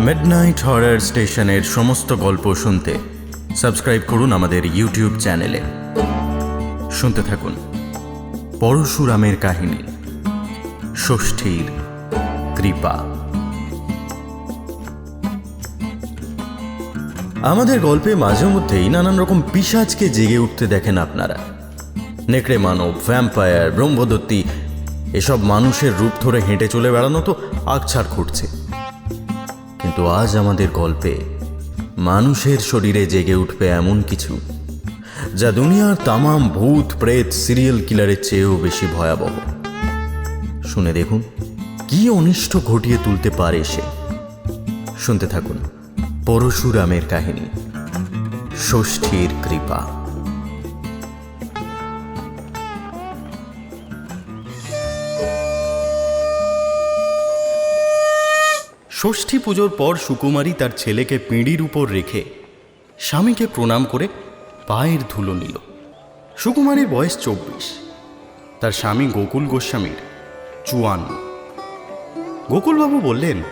Midnight হরার স্টেশনের সমস্ত গল্প শুনতে সাবস্ক্রাইব করুন আমাদের ইউটিউব চ্যানেলে শুনতে থাকুন। পরশুরামের কাহিনী। ষষ্ঠীর কৃপা। আমাদের গল্পে মাঝে মধ্যেই নানান রকম পিসাজকে জেগে উঠতে দেখেন আপনারা। নেকড়ে মানব ভ্যাম্পায়ার ব্রহ্মদত্তী, এসব মানুষের রূপ ধরে হেঁটে চলে বেড়ানো তো আকছার ঘুরছে কিন্তু আজ আমাদের গল্পে মানুষের শরীরে জেগে উঠবে এমন কিছু, যা দুনিয়ার তামাম ভূত, প্রেত, সিরিয়াল কিলারের চেয়েও বেশি ভয়াবহ। শুনে দেখুন, কি অনিষ্ট ঘটিয়ে তুলতে পারে সে। শুনতে থাকুন, পরশুরামের কাহিনী, ষষ্ঠীর কৃপা। ষষ্ঠী পুজোর পর সুকুমারী তার ছেলেকে পিঁড়ির উপর রেখে স্বামীকে প্রণাম করে পায়ের ধুলো নিল। সুকুমারীর বয়স চব্বিশ। তার স্বামী গোকুল গোস্বামীর চুয়ান্ন। গোকুলবাবু বললেন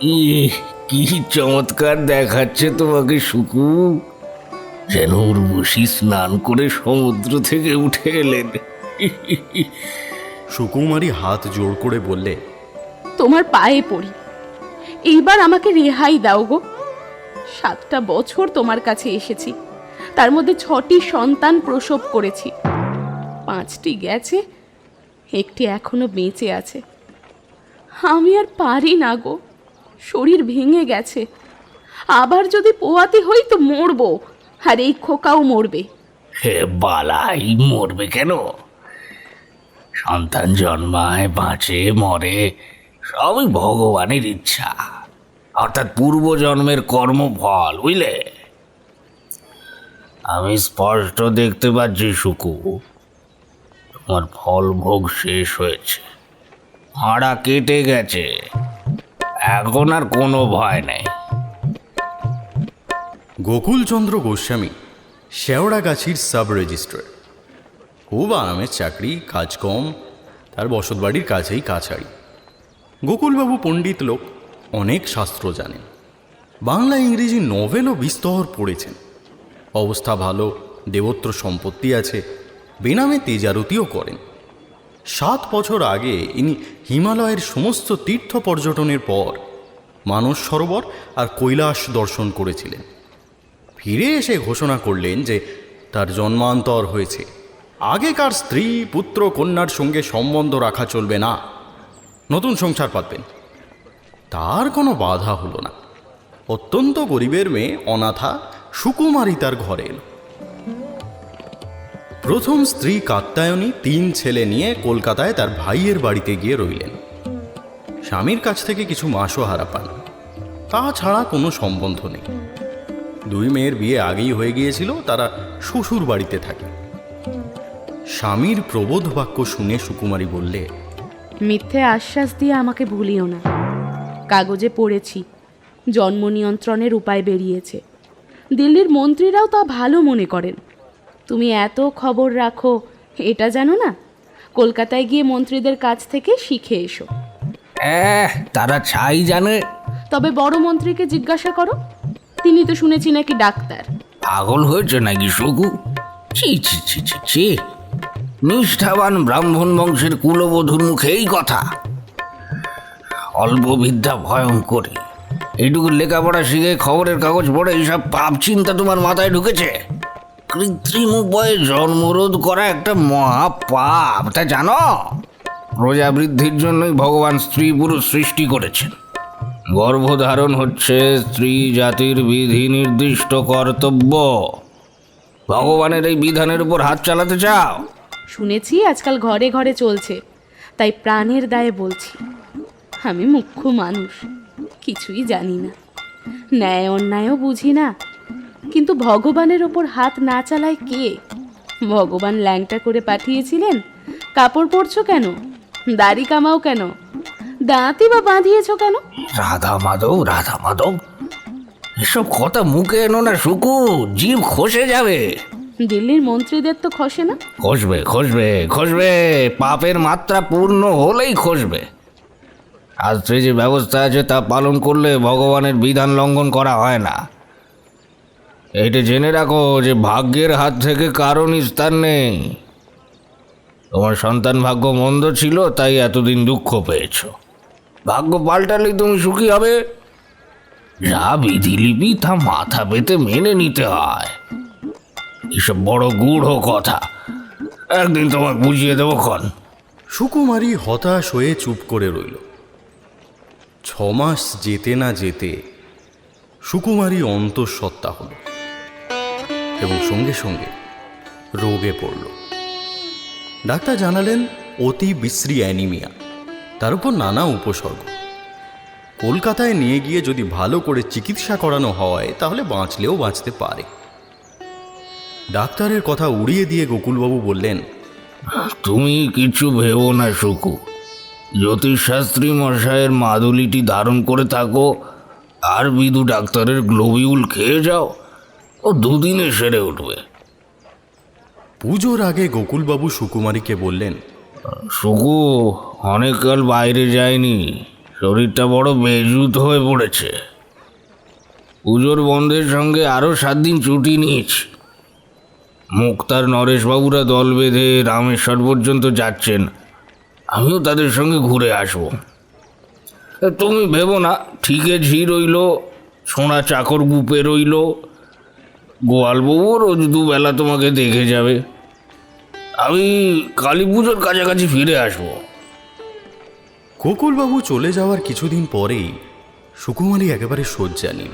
ইয়ে কি চমৎকার দেখাচ্ছে তোমাকে সুকু। যেন উর্বশী স্নান করে সমুদ্র থেকে উঠে এলেন। সুকুমারী হাত জোড় করে বললে তোমার পায়ে পড়ি। এইবার আমাকে রেহাই দাও গো। সাতটা বছর তোমার কাছে এসেছি। তার মধ্যে ছটি সন্তান প্রসব করেছি। পাঁচটি গেছে, একটি এখনও বেঁচে আছে। আমি আর পারি না গো। শরীর ভেঙে গেছে। আবার যদি পোয়াতে হই তো মরবো, আর এই খোকাও মরবে। হে বালাই, মরবে কেন? সন্তান জন্মায়, বাঁচে, মরে সবই ভগবানের ইচ্ছা। অর্থাৎ পূর্বজন্মের কর্মফল, বুঝলে? আমি স্পষ্ট দেখতে পাচ্ছি, সুকু, তোমার ফল ভোগ শেষ হয়েছে। ভাড়া কেটে গেছে। এখন আর কোনো ভয় নেই। গোকুলচন্দ্র গোস্বামী শেওড়াগাছির সাব রেজিস্ট্রার। খুব আরামের চাকরি, কাজ কম, তার বসতবাড়ির কাছেই কাছারি। গোকুলবাবু পণ্ডিত লোক অনেক শাস্ত্র জানেন। বাংলা ইংরেজি নভেলও বিস্তর পড়েছেন। অবস্থা ভালো, দেবত্র সম্পত্তি আছে, বেনামে তেজারতিও করেন। সাত বছর আগে ইনি হিমালয়ের সমস্ত তীর্থ পর্যটনের পর মানস সরোবর আর কৈলাস দর্শন করেছিলেন। ফিরে এসে ঘোষণা করলেন যে তার জন্মান্তর হয়েছে। আগেকার স্ত্রী, পুত্র, কন্যার সঙ্গে সম্বন্ধ রাখা চলবে না। নতুন সংসার পাতবেন তার কোনো বাধা হলো না। অত্যন্ত গরিবের মেয়ে অনাথা সুকুমারী তার ঘরে এলো। প্রথম স্ত্রী কাত্যায়নী তিন ছেলে নিয়ে কলকাতায় তার ভাইয়ের বাড়িতে গিয়ে রইলেন। স্বামীর কাছ থেকে কিছু মাসও হারা পান তাছাড়া কোনো সম্বন্ধ নেই। দুই মেয়ের বিয়ে আগেই হয়ে গিয়েছিল, তারা শ্বশুর বাড়িতে থাকে। স্বামীর প্রবোধ বাক্য শুনে সুকুমারী বললে মিথ্যে আশ্বাস দিয়ে আমাকে ভুলিও না। কাগজে পড়েছি জন্ম নিয়ন্ত্রণের উপায় বেরিয়েছে। দিল্লির মন্ত্রীরাও তা ভালো মনে করেন। তুমি এত খবর রাখো এটা জানো না? কলকাতায় গিয়ে মন্ত্রীদের কাছ থেকে শিখে এসো। তারা ছাই জানে। তবে বড় মন্ত্রীকে জিজ্ঞাসা করো। তিনি তো শুনেছি নাকি ডাক্তার। পাগল হয়েছে নাকি সুকু ছি ছি ছি ছি ছি। নিষ্ঠাবান ব্রাহ্মণ বংশের কুলবধূর মুখে এই কথা। অল্প বিদ্যা ভয়ঙ্করী। এইটুকু লেখাপড়া শিখে খবরের কাগজ পড়ে এইসব পাপ চিন্তা তোমার মাথায় ঢুকেছে? কৃত্রিম উপায়ে জন্মরোধ করা একটা মহা পাপ তা জানো? প্রজা বৃদ্ধির জন্যই ভগবান স্ত্রী পুরুষ সৃষ্টি করেছেন। গর্ভধারণ হচ্ছে স্ত্রী জাতির বিধি নির্দিষ্ট কর্তব্য। ভগবানের এই বিধানের উপর হাত চালাতে চাও? শুনেছি আজকাল ঘরে ঘরে চলছে। তাই প্রাণের দায়ে বলছি, আমি মুখ্য মানুষ, কিছুই জানি না। ন্যায় অন্যায়ও বুঝি না, কিন্তু ভগবানের ওপর হাত না চালায় কে? ভগবান ল্যাংটা করে পাঠিয়েছিলেন, কাপড় পরছো কেন? দাড়ি কামাও কেন? দাঁতই বা বাঁধিয়েছ কেন? রাধা মাধব রাধা মাধব, এসব কথা মুখে এনো না, শুকু, জীব খসে যাবে। দিল্লির মন্ত্রীদের তো খসে না? খসবে খসবে খসবে। পাপের মাত্রা পূর্ণ হলেই খসবে। শাস্ত্রে যে ব্যবস্থা আছে তা পালন করলে ভগবানের বিধান লঙ্ঘন করা হয় না। এইটা জেনে রাখো যে ভাগ্যের হাত থেকে কারও নিস্তার নেই। তোমার সন্তান ভাগ্য মন্দ ছিল, তাই এতদিন দুঃখ পেয়েছ। ভাগ্য পাল্টালেই তুমি সুখী হবে। যা বিধিলিপি তা মাথা পেতে মেনে নিতে হয়। এসব বড় গূঢ় কথা। একদিন তোমাকে বুঝিয়ে দেবো ক্ষণ। সুকুমারী হতাশ হয়ে চুপ করে রইল। ছ মাস যেতে না যেতে সুকুমারী অন্তঃসত্ত্বা হল এবং সঙ্গে সঙ্গে রোগে পড়ল। ডাক্তার জানালেন, অতি বিশ্রী অ্যানিমিয়া, তার উপর নানা উপসর্গ। কলকাতায় নিয়ে গিয়ে যদি ভালো করে চিকিৎসা করানো হয়, তাহলে বাঁচলেও বাঁচতে পারে। ডাক্তারের কথা উড়িয়ে দিয়ে গোকুলবাবু বললেন তুমি কিছু ভেবো না সুকু জ্যোতিষশাস্ত্রী মশাইয়ের মাদুলিটি ধারণ করে থাকো আর বিদু ডাক্তারের গ্লোবিউল খেয়ে যাও ও দুদিনে সেরে উঠবে। পুজোর আগে গোকুলবাবু সুকুমারীকে বললেন সুকু অনেককাল বাইরে যায়নি শরীরটা বড় বেজুত হয়ে পড়েছে। পুজোর বন্ধের সঙ্গে আরও সাত দিন ছুটি নিয়েছি। মুক্তার নরেশবাবুরা দল বেঁধে রামেশ্বর পর্যন্ত যাচ্ছেন। আমিও তাদের সঙ্গে ঘুরে আসব। তুমি ভেবো না, ঠিকে ঝি রইল, সোনা চাকর গুপে রইল। গোয়ালবাবু রোজ দুবেলা তোমাকে দেখে যাবে। আমি কালী পুজোর কাছাকাছি ফিরে আসব। গোকুলবাবু চলে যাওয়ার কিছুদিন পরেই সুকুমারী একেবারে শয্যা নিল।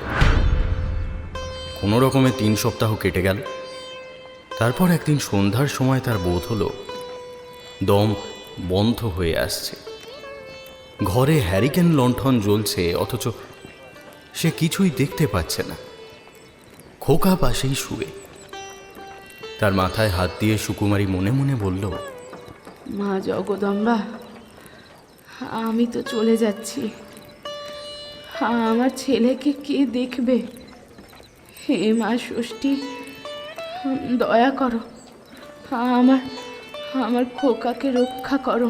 কোনো রকমে তিন সপ্তাহ কেটে গেল। তারপর একদিন সন্ধ্যার সময় তার বোধ হলো দম বন্ধ হয়ে আসছে। ঘরে হ্যারিকেন লণ্ঠন জ্বলছে, অথচ সে কিছুই দেখতে পাচ্ছে না। খোকা পাশেই শুয়ে। তার মাথায় হাত দিয়ে সুকুমারী মনে মনে বলল, মা জগদম্বা, আমি তো চলে যাচ্ছি। আমার ছেলেকে কে দেখবে? হে মা ষষ্ঠী দয়া করো। আমার আমার খোকাকে রক্ষা করো।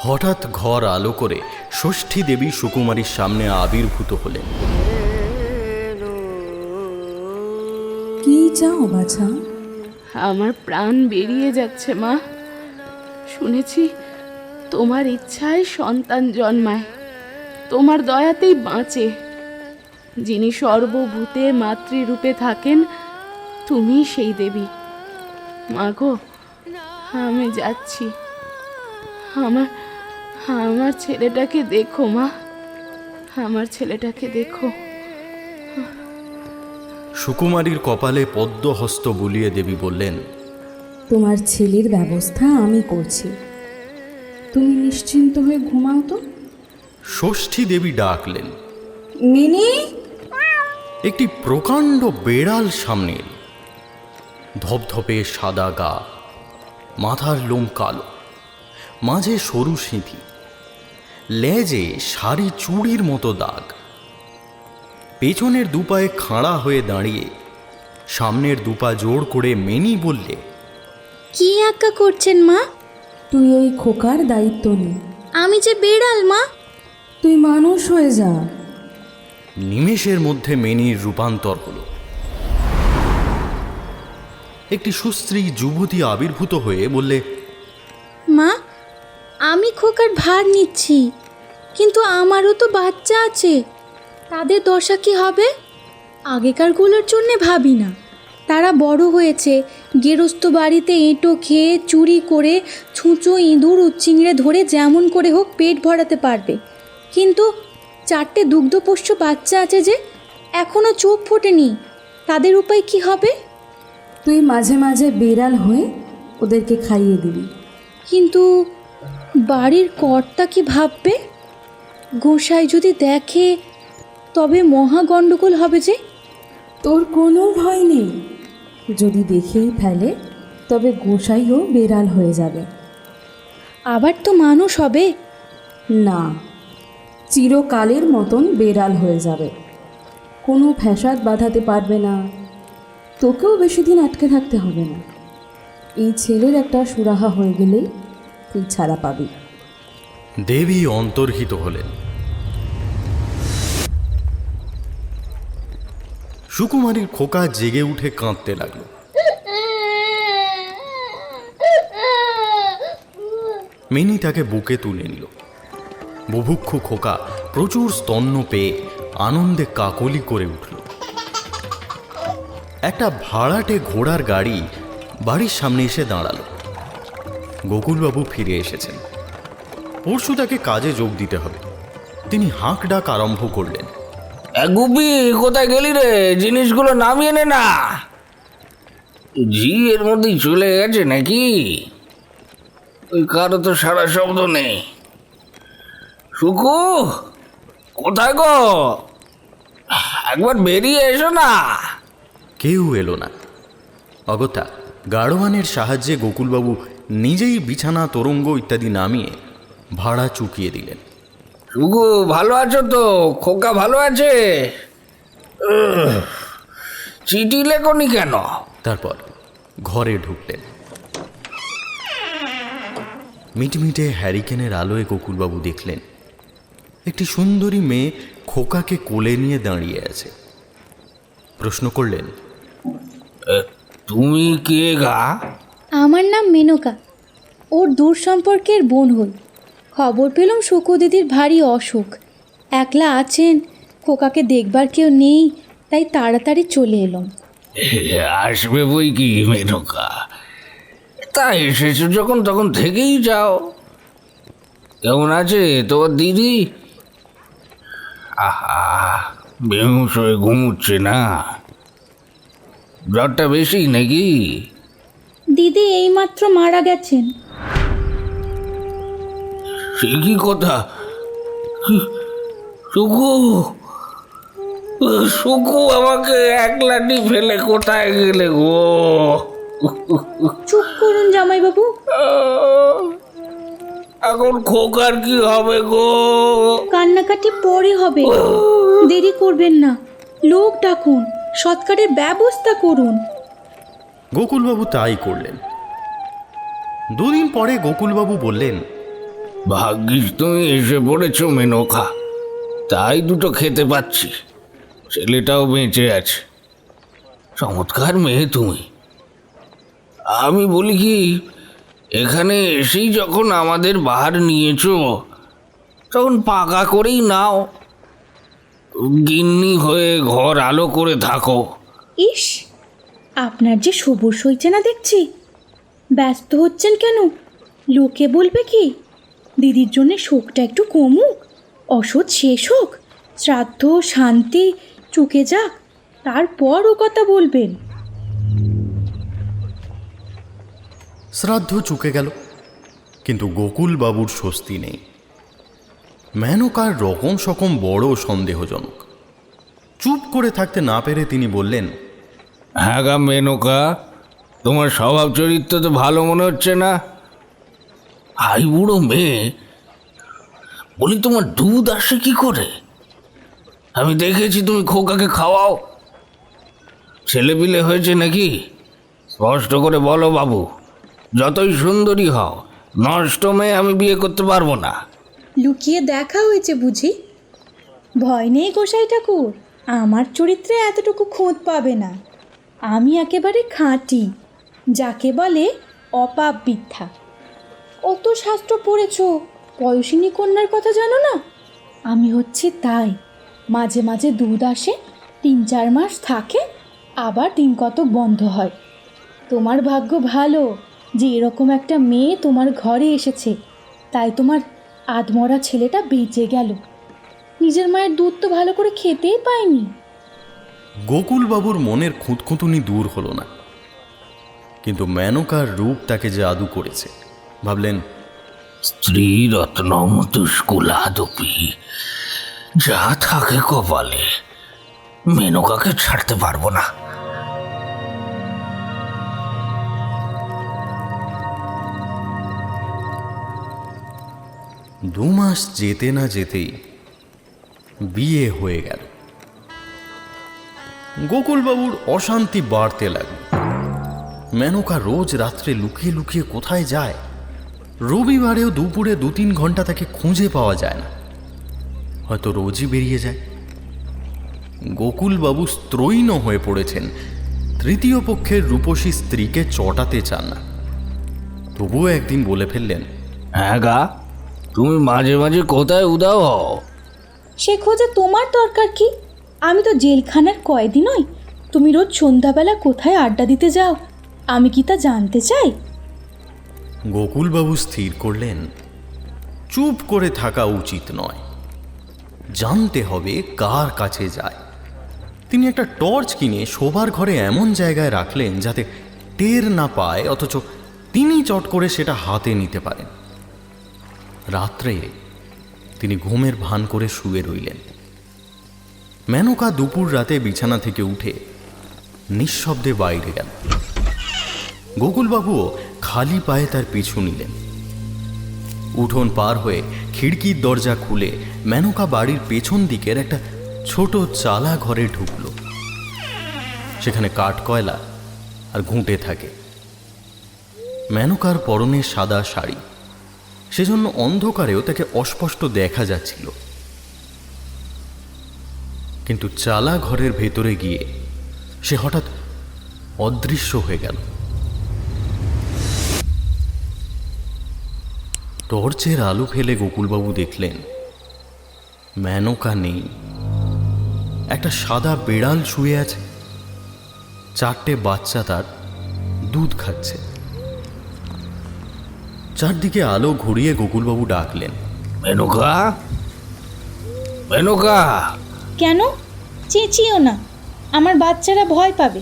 হঠাৎ ঘর আলো করে ষষ্ঠী দেবী সুকুমারীর সামনে আবির্ভূত হলেন। কি চাও বাছা? আমার প্রাণ বেরিয়ে যাচ্ছে মা। শুনেছি তোমার ইচ্ছায় সন্তান জন্মায়। তোমার দয়াতেই বাঁচে। যিনি সর্বভূতে মাতৃরূপে থাকেন তুমি সেই দেবী। মা মাগো আমি যাচ্ছি। আমার আমার ছেলেটাকে দেখো মা। আমার ছেলেটাকে দেখো। সুকুমারীর কপালে পদ্মহস্ত বুলিয়ে দেবী বললেন তোমার ছেলের ব্যবস্থা আমি করছি। তুমি নিশ্চিন্ত হয়ে ঘুমাও তো। ষষ্ঠী দেবী ডাকলেন মিনি! একটি প্রকাণ্ড বেড়াল সামনে এল। ধপধপে সাদা গা মাথার লোম কালো মাঝে সরু সিঁথি লেজে সারি চুড়ির মতো দাগ। পেছনের দুপায়ে খাড়া হয়ে দাঁড়িয়ে সামনের দুপা জোর করে মেনি বললে কি আঁকা করছেন মা? তুই ওই খোকার দায়িত্ব নে। আমি যে বেড়াল মা। তুই মানুষ হয়ে যা। নিমেষের মধ্যে মেনির রূপান্তর হলো। একটি সুস্ত্রী যুবতী আবির্ভূত হয়ে বললে, মা, আমি খোকার ভার নিচ্ছি, কিন্তু আমারও তো বাচ্চা আছে, তাদের দশা কি হবে? আগেকারগুলোর জন্যে ভাবি না। তারা বড় হয়েছে, গেরস্ত বাড়িতে এঁটো খেয়ে, চুরি করে, ছুঁচো ইঁদুর উচ্চিংড়ে ধরে যেমন করে হোক পেট ভরাতে পারবে। কিন্তু চারটে দুগ্ধপোষ্য বাচ্চা আছে যে এখনও চোখ ফোটেনি, তাদের উপায় কি হবে? তুই মাঝে মাঝে বেড়াল হয়ে ওদেরকে খাইয়ে দিবি। কিন্তু বাড়ির কর্তা কি ভাববে? গোসাই যদি দেখে তবে মহা গণ্ডগোল হবে যে। তোর কোনো ভয় নেই। যদি দেখেই ফেলে তবে গোসাইও বেড়াল হয়ে যাবে। আবার তো মানুষ হবে। না চিরকালের মতন বেড়াল হয়ে যাবে। কোনো ফ্যাসাদ বাঁধাতে পারবে না। তোকেও বেশি দিন আটকে থাকতে হবে না। এই ছেলের একটা সুরাহা হয়ে গেলেই তুই ছাড়া পাবি। দেবী অন্তর্হিত হলেন। সুকুমারীর খোকা জেগে উঠে কাঁদতে লাগল। মিনি তাকে বুকে তুলে নিল। বুভুক্ষু খোকা প্রচুর স্তন্য পেয়ে আনন্দে কাকলি করে উঠল। একটা ভাড়াটে ঘোড়ার গাড়ি বাড়ির সামনে এসে দাঁড়াল। গোকুলবাবু ফিরে এসেছেন। পরশু তাকে কাজে যোগ দিতে হবে। তিনি হাঁক ডাক আরম্ভ করলেন। গুপি, কোথায় গেলি রে? জিনিসগুলো নামিয়ে নে না। জি এর মধ্যেই চলে গেছে নাকি? ওই কারও তো সারা শব্দ নেই। সুকু, কোথায় গো? একবার বেরিয়ে এসো না। কেউ এলো না। অগত্যা গাড়োয়ানের সাহায্যে গোকুলবাবু নিজেই বিছানা তরঙ্গ ইত্যাদি নামিয়ে ভাড়া চুকিয়ে দিলেন। সুকু ভালো আছো তো? খোকা ভালো আছে? চিঠি লেখনি কেন? তারপর ঘরে ঢুকলেন। মিটমিটে হ্যারিকেনের আলোয় গোকুলবাবু দেখলেন একটি সুন্দরী মেয়ে খোকাকে কোলে নিয়ে দাঁড়িয়ে আছে। প্রশ্ন করলেন তুমি কে গা? আমার নাম মেনকা। ওর দূর সম্পর্কের বোন হই। খবর পেলাম শুকু দিদির ভারী অসুখ। একলা আছেন খোকাকে দেখবার কেউ নেই তাই তাড়াতাড়ি চলে এলাম। আসবে বই কি মেনকা? তা এসেছ যখন তখন থেকেই যাও। কেমন আছে তোমার দিদি? আহা বেহুশ হয়ে ঘুমুচ্ছে না। জ্বরটা বেশি নাকি? দিদি এইমাত্র মারা গেছেন। সে কি কথা? কি- সুকু সুকু আমাকে একলাটি ফেলে কোথায় গেলে গো? চুপ করুন জামাইবাবু। এখন খোকার কি হবে গো? কান্নাকাটি পরে হবে। দেরি করবেন না। লোক ডাকুন। সৎকারের ব্যবস্থা করুন। গোকুলবাবু তাই করলেন। দুদিন পরে গোকুলবাবু বললেন ভাগ্যিস তুমি এসে পড়েছ মেনকা। তাই দুটো খেতে পাচ্ছি। ছেলেটাও বেঁচে আছে। চমৎকার মেয়ে তুমি। আমি বলি কি এখানে এসেই যখন আমাদের বাহার নিয়েছ তখন পাকা করেই নাও। গিন্নি হয়ে ঘর আলো করে থাকো। ইস আপনার যে সবুজ হয়েছে না দেখছি। ব্যস্ত হচ্ছেন কেন? লোকে বলবে কি দিদির জন্য শোকটা একটু কমুক অসৎ শেষ হোক শ্রাদ্ধ শান্তি চুকে যাক তারপর ও কথা বলবেন। শ্রাদ্ধ চুকে গেল কিন্তু গোকুলবাবুর স্বস্তি নেই। মেনকার রকম সকম বড় সন্দেহজনক। চুপ করে থাকতে না পেরে তিনি বললেন হ্যাঁ গা মেনকা, তোমার স্বভাব চরিত্র তো ভালো মনে হচ্ছে না। হাই বুড়ো মেয়ে, বলি তোমার দুধ আসে কি করে? আমি দেখেছি তুমি খোকাকে খাওয়াও। ছেলে পিলে হয়েছে নাকি? স্পষ্ট করে বলো বাবু, যতই সুন্দরী হও, নষ্ট মেয়ে আমি বিয়ে করতে পারব না। লুকিয়ে দেখা হয়েছে বুঝি? ভয় নেই গোসাই ঠাকুর, আমার চরিত্রে এতটুকু খোঁজ পাবে না। আমি একেবারে খাঁটি, যাকে বলে অপাপ বিদ্যা অত শাস্ত্র পড়েছ, পয়সিনী কন্যার কথা জানো না? আমি হচ্ছি তাই, মাঝে মাঝে দুধ আসে, তিন চার মাস থাকে, আবার দিন কত বন্ধ হয়। তোমার ভাগ্য ভালো যে এরকম একটা মেয়ে তোমার ঘরে এসেছে, তাই তোমার আধমরা ছেলেটা বেঁচে গেল। নিজের মায়ের দুধ তো ভালো করে খেতেই পায়নি। গোকুলবাবুর মনের খুঁতখুঁতুনি দূর হলো না। কিন্তু মেনকার রূপ তাকে যে আদু করেছে ভাবলেন স্ত্রী রত্নম দুষ্কুলাদপি যা থাকে কপালে মেনকাকে ছাড়তে পারব না। দু মাস যেতে না যেতেই বিয়ে হয়ে গেল। গোকুলবাবুর অশান্তি বাড়তে লাগল। মেনকা রোজ রাত্রে লুকিয়ে লুকিয়ে কোথায় যায়? রবিবারেও দুপুরে দু তিন ঘণ্টা তাকে খুঁজে পাওয়া যায় না। হয়তো রোজই বেরিয়ে যায়। গোকুলবাবু স্ত্রৈণ হয়ে পড়েছেন। তৃতীয় পক্ষের রূপসী স্ত্রীকে চটাতে চান না। তবুও একদিন বলে ফেললেন হ্যাঁ গা তুমি মাঝে মাঝে কোথায় উদাও হও? সে খোঁজে তোমার দরকার কি? আমি তো জেলখানার কয়েদি নই। তুমি রোজ সন্ধ্যাবেলা কোথায় আড্ডা দিতে যাও? আমি কি তা জানতে চাই? গোকুলবাবু স্থির করলেন চুপ করে থাকা উচিত নয়। জানতে হবে কার কাছে যায়। তিনি একটা টর্চ কিনে শোবার ঘরে এমন জায়গায় রাখলেন যাতে টের না পায় অথচ তিনি চট করে সেটা হাতে নিতে পারেন। রাত্রে তিনি ঘুমের ভান করে শুয়ে রইলেন। মেনকা দুপুর রাতে বিছানা থেকে উঠে নিঃশব্দে বাইরে গেল। গোকুলবাবুও খালি পায়ে তার পিছু নিলেন। উঠোন পার হয়ে খিড়কির দরজা খুলে মেনকা বাড়ির পেছন দিকের একটা ছোট চালা ঘরে ঢুকল। সেখানে কাঠ কয়লা আর ঘুঁটে থাকে। মেনকার পরনে সাদা শাড়ি। সেজন্য অন্ধকারেও তাকে অস্পষ্ট দেখা যাচ্ছিল। কিন্তু চালা ঘরের ভেতরে গিয়ে সে হঠাৎ অদৃশ্য হয়ে গেল। টর্চের আলো ফেলে গোকুলবাবু দেখলেন মেনকা নেই। একটা সাদা বেড়াল শুয়ে আছে। চারটে বাচ্চা তার দুধ খাচ্ছে। চারদিকে আলো ঘুরিয়ে গোকুলবাবু ডাকলেন। মেনকা? মেনকা? কেন? চেঁচিও না। আমার বাচ্চারা ভয় পাবে।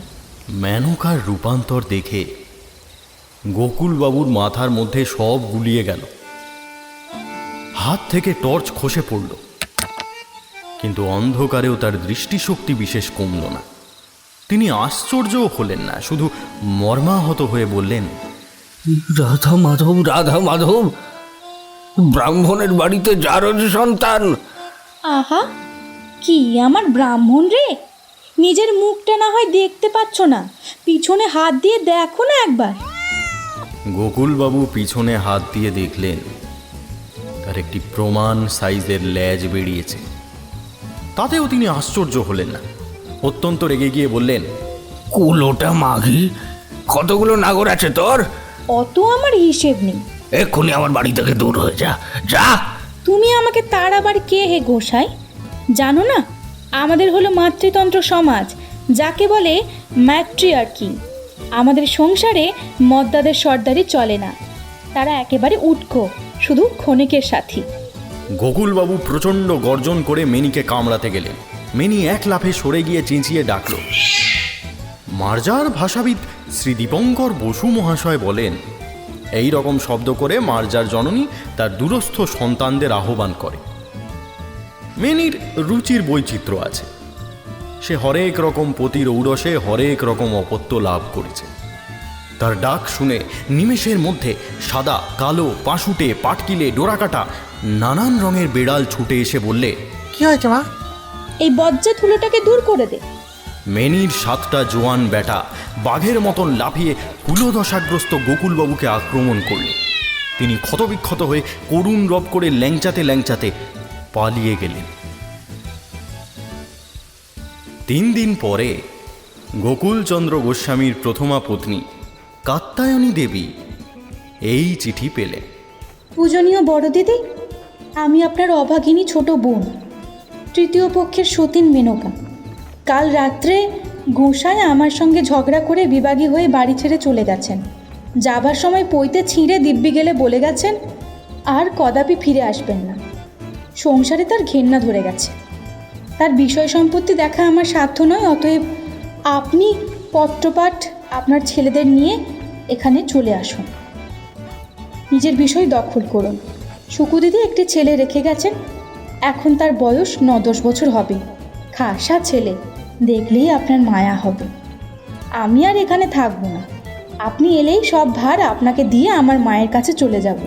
মেনকার রূপান্তর দেখে গোকুলবাবুর মাথার মধ্যে সব গুলিয়ে গেল। হাত থেকে টর্চ খসে পড়ল। কিন্তু অন্ধকারেও তার দৃষ্টিশক্তি বিশেষ কমল না। তিনি আশ্চর্যও হলেন না শুধু মর্মাহত হয়ে বললেন রাধা মাধব রাধা মাধব ব্রাহ্মণের বাড়িতে যারজ সন্তান। আহা কি আমার ব্রাহ্মণ রে? নিজের মুখটা না হয় দেখতে পাচ্ছ না। পিছনে হাত দিয়ে দেখো না একবার। গোকুলবাবু পিছনে হাত দিয়ে দেখলেন তার একটি প্রমাণ সাইজের ল্যাজ বেরিয়েছে। তাতেও তিনি আশ্চর্য হলেন না। অত্যন্ত রেগে গিয়ে বললেন কুলোটা মাঘি কতগুলো নাগর আছে তোর? অত আমার হিসেব নেই। এক্ষুনি আমার বাড়ি থেকে দূর হয়ে যা। যা। তুমি আমাকে তার আবার কে হে গোসাই? জানো না আমাদের হলো মাতৃতন্ত্র সমাজ যাকে বলে ম্যাট্রিয়ার্কি। আমাদের সংসারে মদ্দাদের সর্দারি চলে না। তারা একেবারে উটকো শুধু ক্ষণিকের সাথী। গোকুলবাবু প্রচণ্ড গর্জন করে মেনিকে কামড়াতে গেলেন। মেনি এক লাফে সরে গিয়ে চেঁচিয়ে ডাকল মার্জার ভাষাবিদ শ্রী দীপঙ্কর বসু মহাশয় বলেন এই রকম শব্দ করে মার্জার জননী তার দূরস্থ সন্তানদের আহ্বান করে। মেনির রুচির বৈচিত্র্য আছে। সে হরেক রকম পতির ঔরসে হরেক রকম অপত্য লাভ করেছে। তার ডাক শুনে নিমেষের মধ্যে সাদা কালো পাশুটে পাটকিলে ডোরাকাটা নানান রঙের বেড়াল ছুটে এসে বললে কি হয়েছে মা? এই বজ্জা ধুলোটাকে দূর করে দে। মেনির সাতটা জোয়ান বেটা বাঘের মতন লাফিয়ে কুলদশাগ্রস্ত গোকুলবাবুকে আক্রমণ করলে। তিনি ক্ষতবিক্ষত হয়ে করুণ রব করে ল্যাংচাতে ল্যাংচাতে পালিয়ে গেলেন। তিন দিন পরে গোকুলচন্দ্র গোস্বামীর প্রথমা পত্নী কাত্তায়নী দেবী এই চিঠি পেলেন। পূজনীয় বড় দিদি, আমি আপনার অভাগিনী ছোট বোন, তৃতীয় পক্ষের সতীন মেনকা। কাল রাত্রে গোসাই আমার সঙ্গে ঝগড়া করে বিবাগী হয়ে বাড়ি ছেড়ে চলে গেছেন। যাবার সময় পইতে ছিঁড়ে দিব্যি গেলে বলে গেছেন, আর কদাপি ফিরে আসবেন না। সংসারে তার ঘেন্না ধরে গেছে। তার বিষয় সম্পত্তি দেখা আমার সাধ্য নয়, অতএব আপনি পত্রপাঠ আপনার ছেলেদের নিয়ে এখানে চলে আসুন। নিজের বিষয় দখল করুন। সুকুদিদি একটি ছেলে রেখে গেছেন। এখন তার বয়স ন দশ বছর হবে। খাসা ছেলে। দেখলেই আপনার মায়া হবে। আমি আর এখানে থাকব না। আপনি এলেই সব ভার আপনাকে দিয়ে আমার মায়ের কাছে চলে যাব।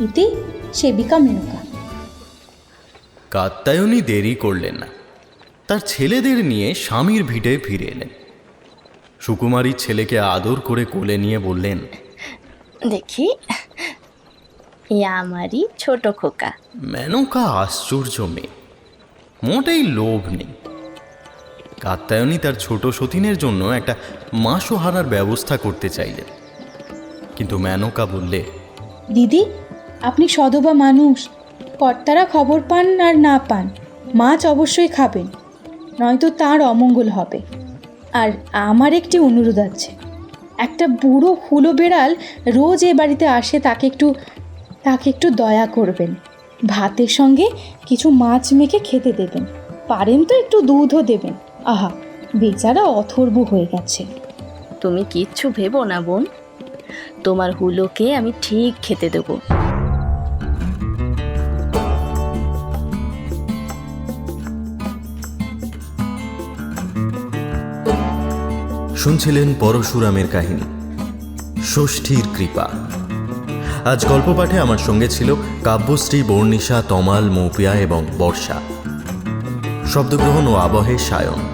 ইতি সেবিকা মেনকা। কাত্তায়নী দেরি করলেন না। তার ছেলেদের নিয়ে স্বামীর ভিটে ফিরে এলেন। সুকুমারী ছেলেকে আদর করে কোলে নিয়ে বললেন দেখি এ আমারই ছোট খোকা। মেনকা আশ্চর্য মেয়ে। মোটেই লোভ নেই। কাত্যায়নী তার ছোট সতীনের জন্য একটা মাসোহারার ব্যবস্থা করতে চাইলেন। কিন্তু মেনকা বললে, দিদি, আপনি সধবা মানুষ। কর্তারা খবর পান আর না পান। মাছ অবশ্যই খাবেন। নয়তো তার অমঙ্গল হবে। আর আমার একটি অনুরোধ আছে। একটা বুড়ো হুলো বেড়াল রোজ এ বাড়িতে আসে, তাকে একটু তাকে একটু দয়া করবেন। ভাতের সঙ্গে কিছু মাছ মেখে খেতে দেবেন। পারেন তো একটু দুধও দেবেন। আহা বেচারা অথর্ব হয়ে গেছে। তুমি কিচ্ছু ভেবো না বোন। তোমার হুলোকে আমি ঠিক খেতে দেবো। শুনছিলেন পরশুরামের কাহিনী ষষ্ঠীর কৃপা। আজ গল্প পাঠে আমার সঙ্গে ছিল কাব্যশ্রী বর্ণিশা তমাল মৌপিয়া এবং বর্ষা। শব্দগ্রহণ ও আবহে সায়ন।